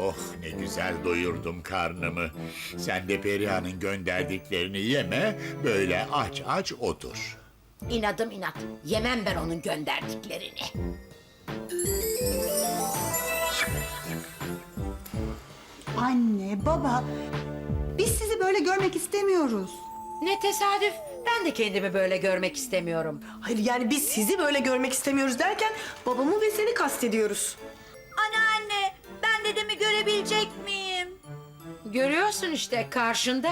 Oh ne güzel doyurdum karnımı. Sen de Perihan'ın gönderdiklerini yeme, böyle aç aç otur. İnadım inat. Yemem ben onun gönderdiklerini. Anne, baba, biz sizi böyle görmek istemiyoruz. Ne tesadüf. Ben de kendimi böyle görmek istemiyorum. Hayır yani biz sizi böyle görmek istemiyoruz derken babamı ve seni kastediyoruz. Anneanne, ben dedemi görebilecek miyim? Görüyorsun işte karşında.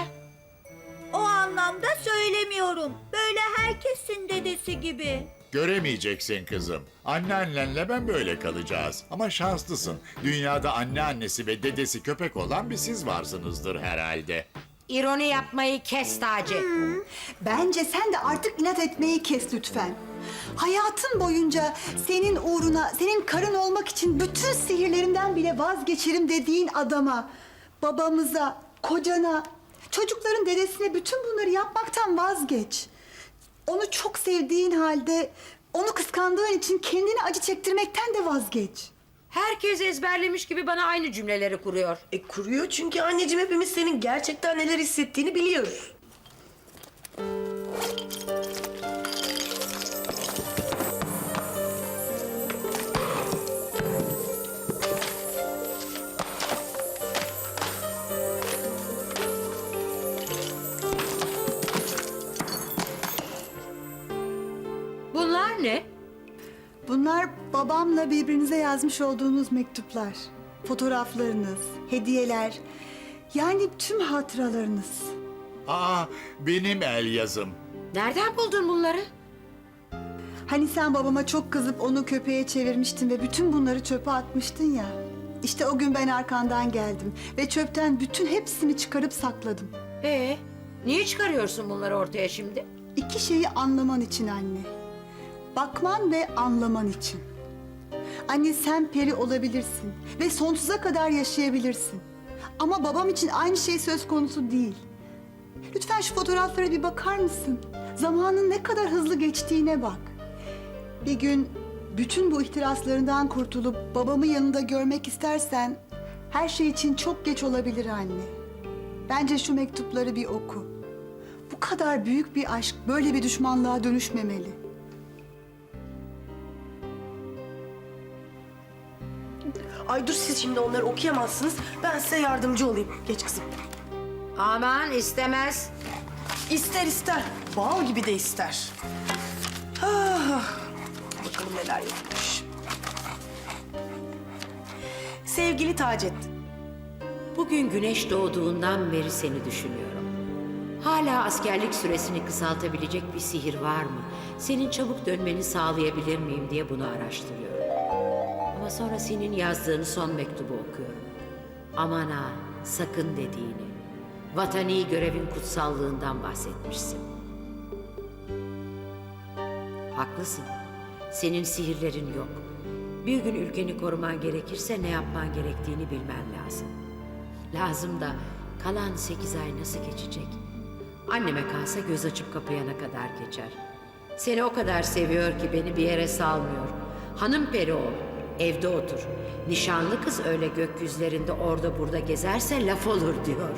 O anlamda söylemiyorum. Böyle herkesin dedesi gibi. Göremeyeceksin kızım. Anneannenle ben böyle kalacağız. Ama şanslısın. Dünyada anneannesi ve dedesi köpek olan bir siz varsınızdır herhalde. İroni yapmayı kes Taci. Bence sen de artık inat etmeyi kes lütfen. Hayatın boyunca senin uğruna, senin karın olmak için bütün sihirlerinden bile vazgeçerim dediğin adama, babamıza, kocana, çocukların dedesine bütün bunları yapmaktan vazgeç. Onu çok sevdiğin halde, onu kıskandığın için kendini acı çektirmekten de vazgeç. Herkes ezberlemiş gibi bana aynı cümleleri kuruyor. E kuruyor çünkü anneciğim hepimiz senin gerçekten neler hissettiğini biliyoruz. Babamla birbirinize yazmış olduğunuz mektuplar, fotoğraflarınız, hediyeler, yani tüm hatıralarınız. Aa benim el yazım. Nereden buldun bunları? Hani sen babama çok kızıp onu köpeğe çevirmiştin ve bütün bunları çöpe atmıştın ya. İşte o gün ben arkandan geldim ve çöpten bütün hepsini çıkarıp sakladım. Ee, niye çıkarıyorsun bunları ortaya şimdi? İki şeyi anlaman için anne. Bakman ve anlaman için. Anne sen peri olabilirsin ve sonsuza kadar yaşayabilirsin. Ama babam için aynı şey söz konusu değil. Lütfen şu fotoğraflara bir bakar mısın? Zamanın ne kadar hızlı geçtiğine bak. Bir gün bütün bu ihtiraslarından kurtulup babamı yanında görmek istersen her şey için çok geç olabilir anne. Bence şu mektupları bir oku. Bu kadar büyük bir aşk böyle bir düşmanlığa dönüşmemeli. Ay dur siz şimdi onları okuyamazsınız. Ben size yardımcı olayım. Geç kızım. Aman istemez. İster ister. Bal gibi de ister. Ah, bakalım neler yapmış. Sevgili Taceddin. Bugün güneş doğduğundan beri seni düşünüyorum. Hala askerlik süresini kısaltabilecek bir sihir var mı? Senin çabuk dönmeni sağlayabilir miyim diye bunu araştırıyorum. Ama sonra senin yazdığın son mektubu okuyorum. Aman ha, sakın dediğini. Vatani görevin kutsallığından bahsetmişsin. Haklısın. Senin sihirlerin yok. Bir gün ülkeni koruman gerekirse ne yapman gerektiğini bilmen lazım. Lazım da kalan sekiz ay nasıl geçecek? Anneme kalsa göz açıp kapayana kadar geçer. Seni o kadar seviyor ki beni bir yere salmıyor. Hanım peri ol, evde otur. Nişanlı kız öyle gökyüzlerinde orada burada gezerse laf olur diyor.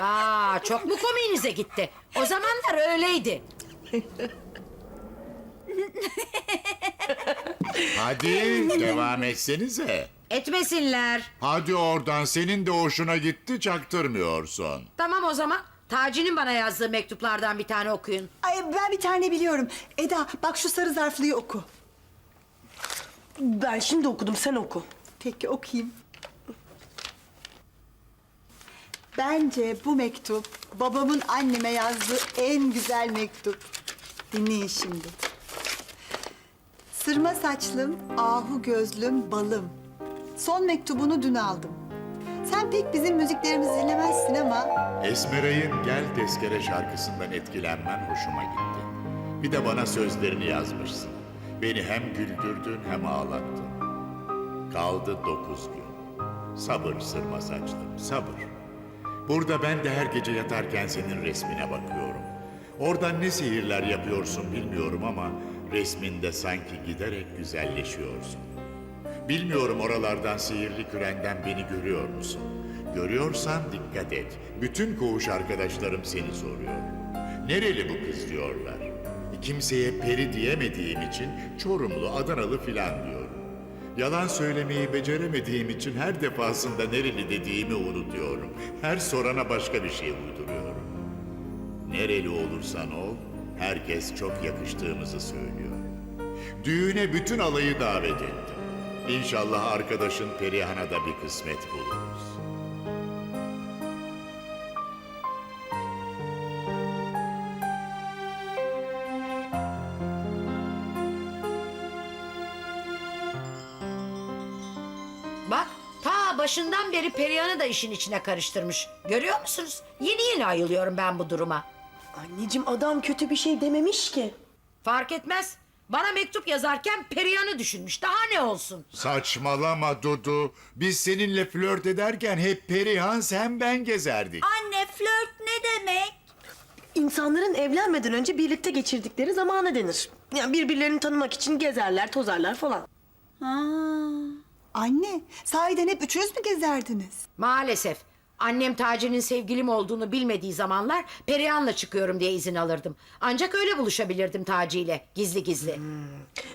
Aa, çok mu komiğinize gitti? O zamanlar öyleydi. Hadi devam etsenize. Etmesinler. Hadi oradan senin de hoşuna gitti çaktırmıyorsun. Tamam o zaman. Taci'nin bana yazdığı mektuplardan bir tane okuyun. Ay ben bir tane biliyorum. Eda bak şu sarı zarflıyı oku. Ben şimdi okudum sen oku. Peki okuyayım. Bence bu mektup babamın anneme yazdığı en güzel mektup. Dinleyin şimdi. Sırma saçlım, ahu gözlüm, balım. Son mektubunu dün aldım. Sen pek bizim müziklerimizi dinlemezsin ama Esmeray'ın Gel Tezkere şarkısından etkilenmen hoşuma gitti. Bir de bana sözlerini yazmışsın. Beni hem güldürdün hem ağlattın. Kaldı dokuz gün. Sabır sırma saçlım, sabır. Burada ben de her gece yatarken senin resmine bakıyorum. Oradan ne sihirler yapıyorsun bilmiyorum ama resminde sanki giderek güzelleşiyorsun. Bilmiyorum oralardan sihirli kürenden beni görüyor musun? Görüyorsan dikkat et. Bütün koğuş arkadaşlarım seni soruyor. Nereli bu kız diyorlar. Kimseye peri diyemediğim için Çorumlu, Adanalı filan diyorum. Yalan söylemeyi beceremediğim için her defasında nereli dediğimi unutuyorum. Her sorana başka bir şey uyduruyorum. Nereli olursan ol, herkes çok yakıştığımızı söylüyor. Düğüne bütün alayı davet ettim. İnşallah arkadaşın Perihan'a da bir kısmet buluruz. Bak ta başından beri Perihan'ı da işin içine karıştırmış. Görüyor musunuz? Yeni yeni ayılıyorum ben bu duruma. Anneciğim adam kötü bir şey dememiş ki. Fark etmez. Bana mektup yazarken Perihan'ı düşünmüş. Daha ne olsun? Saçmalama Dudu. Biz seninle flört ederken hep Perihan sen ben gezerdik. Anne flört ne demek? İnsanların evlenmeden önce birlikte geçirdikleri zamana denir. Yani birbirlerini tanımak için gezerler, tozarlar falan. Ha. Anne, sahiden hep üçünüz mü gezerdiniz? Maalesef. Annem Taci'nin sevgilim olduğunu bilmediği zamanlar Perihan'la çıkıyorum diye izin alırdım. Ancak öyle buluşabilirdim Taci ile gizli gizli.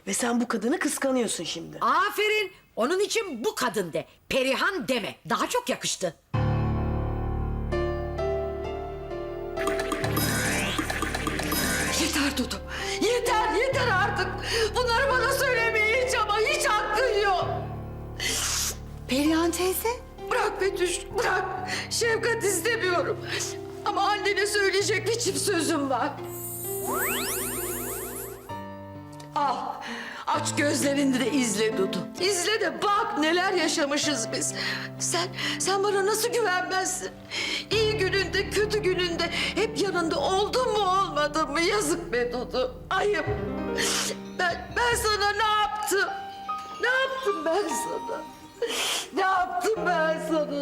Ve sen bu kadını kıskanıyorsun şimdi. Aferin. Onun için bu kadın de. Perihan deme. Daha çok yakıştı. Yeter Dudu. Yeter, yeter artık. Bunları bana söylemeye hiç ama hiç hakkın yok. Perihan teyze, Bırak Betüş, bırak. Şefkat istemiyorum. Ama annene söyleyecek bir çift sözüm var. Al, aç gözlerini de izle Dudu. İzle de bak neler yaşamışız biz. Sen, sen bana nasıl güvenmezsin? İyi gününde, kötü gününde hep yanında oldun mu olmadın mı? Yazık be Dudu, ayıp. Ben, ben sana ne yaptım? Ne yaptım ben sana?